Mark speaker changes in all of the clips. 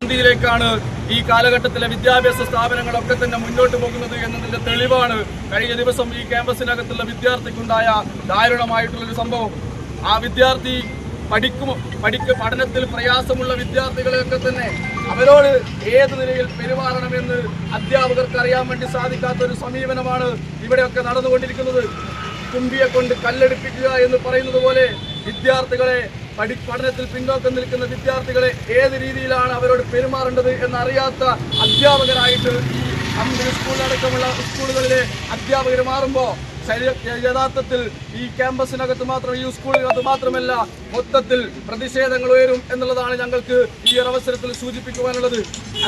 Speaker 1: ഇന്ത്യയിലേക്കാണ് ഈ കാലഘട്ടത്തിലെ വിദ്യാഭ്യാസ സ്ഥാപനങ്ങളൊക്കെ തന്നെ മുന്നോട്ട് പോകുന്നത് എന്നതിന്റെ തെളിവാണ് കഴിഞ്ഞ ദിവസം ഈ ക്യാമ്പസിനകത്തുള്ള വിദ്യാർത്ഥിക്കുണ്ടായ ദാരുണമായിട്ടുള്ളൊരു സംഭവം. ആ വിദ്യാർത്ഥി പഠിക്കും പഠിക്ക പഠനത്തിൽ പ്രയാസമുള്ള വിദ്യാർത്ഥികളെയൊക്കെ തന്നെ അവരോട് ഏത് നിലയിൽ പെരുമാറണമെന്ന് അധ്യാപകർക്ക് അറിയാൻ വേണ്ടി സാധിക്കാത്ത ഒരു സമീപനമാണ് ഇവിടെയൊക്കെ നടന്നുകൊണ്ടിരിക്കുന്നത്. തുമ്പിയെ കൊണ്ട് കല്ലെടുപ്പിക്കുക എന്ന് പറയുന്നത് പോലെ വിദ്യാർത്ഥികളെ പഠി പഠനത്തിൽ പിന്നോക്കം നിൽക്കുന്ന വിദ്യാർത്ഥികളെ ഏത് രീതിയിലാണ് അവരോട് പെരുമാറേണ്ടത് എന്നറിയാത്ത അധ്യാപകരായിട്ട് ഈ അമ്പത് സ്കൂളിലടക്കമുള്ള സ്കൂളുകളിലെ അധ്യാപകർ മാറുമ്പോൾ യഥാർത്ഥത്തിൽ ഈ ക്യാമ്പസിനകത്ത് മാത്രം ഈ സ്കൂളിനകത്ത് മാത്രമല്ല മൊത്തത്തിൽ പ്രതിഷേധങ്ങൾ ഉയരും എന്നുള്ളതാണ് ഞങ്ങൾക്ക് ഈ അവസരത്തിൽ സൂചിപ്പിക്കുവാനുള്ളത്.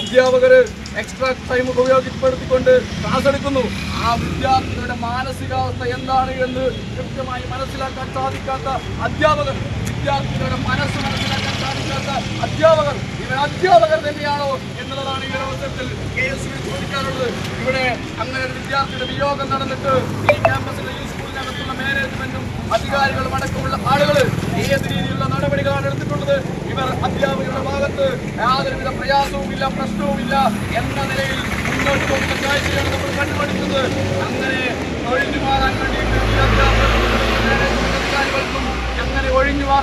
Speaker 1: അധ്യാപകർ എക്സ്ട്രാ ടൈം ഉപയോഗപ്പെടുത്തിക്കൊണ്ട് ക്ലാസ് എടുക്കുന്നു. ആ വിദ്യാർത്ഥികളുടെ മാനസികാവസ്ഥ എന്താണ് എന്ന് കൃത്യമായി മനസ്സിലാക്കാൻ സാധിക്കാത്ത അധ്യാപകർ വിദ്യാർത്ഥികളുടെ മനസ്സ് മനസ്സിലാക്കാൻ സാധിക്കാത്ത അധ്യാപകർ അധ്യാപകർ തന്നെയാണോ എന്നുള്ളതാണ് ഈ അവസരത്തിൽ കെ എസ് യു ചോദിക്കാറുള്ളത് ഇവിടെ അങ്ങനെ ഒരു വിദ്യാർത്ഥിയുടെ വിയോഗം നടന്നിട്ട് ഈ ക്യാമ്പസിലെ ഈ സ്കൂളിനകത്തുള്ള മാനേജ്മെന്റും അധികാരികളും അടക്കമുള്ള ആളുകൾ ഏത് രീതിയിലുള്ള നടപടികളാണ് എടുത്തിട്ടുള്ളത്? ഇവർ അധ്യാപകരുടെ ഭാഗത്ത് യാതൊരുവിധ പ്രയാസവുമില്ല പ്രശ്നവുമില്ല എന്ന നിലയിൽ മുന്നോട്ട് പോകുന്ന കാഴ്ചയാണ് നമ്മൾ കണ്ടുപിടിക്കുന്നത്. അങ്ങനെ ഒഴിഞ്ഞു മാറാൻ വേണ്ടിയിട്ട് ഈ അധ്യാപകർക്കും മാനേജ്മെന്റ് അധികാരികൾക്കും അങ്ങനെ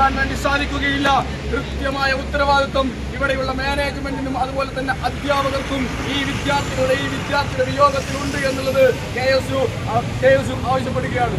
Speaker 1: മാറാൻ വേണ്ടി സാധിക്കുകയില്ല കൃത്യമായ ഉത്തരവാദിത്വം ഇവിടെയുള്ള മാനേജ്മെന്റിനും അതുപോലെ തന്നെ അധ്യാപകർക്കും ഈ വിദ്യാർത്ഥികളുടെ ഈ വിദ്യാർത്ഥിയുടെ വിയോഗത്തിലുണ്ട് എന്നുള്ളത് K S U K S U ആവശ്യപ്പെടുകയാണ്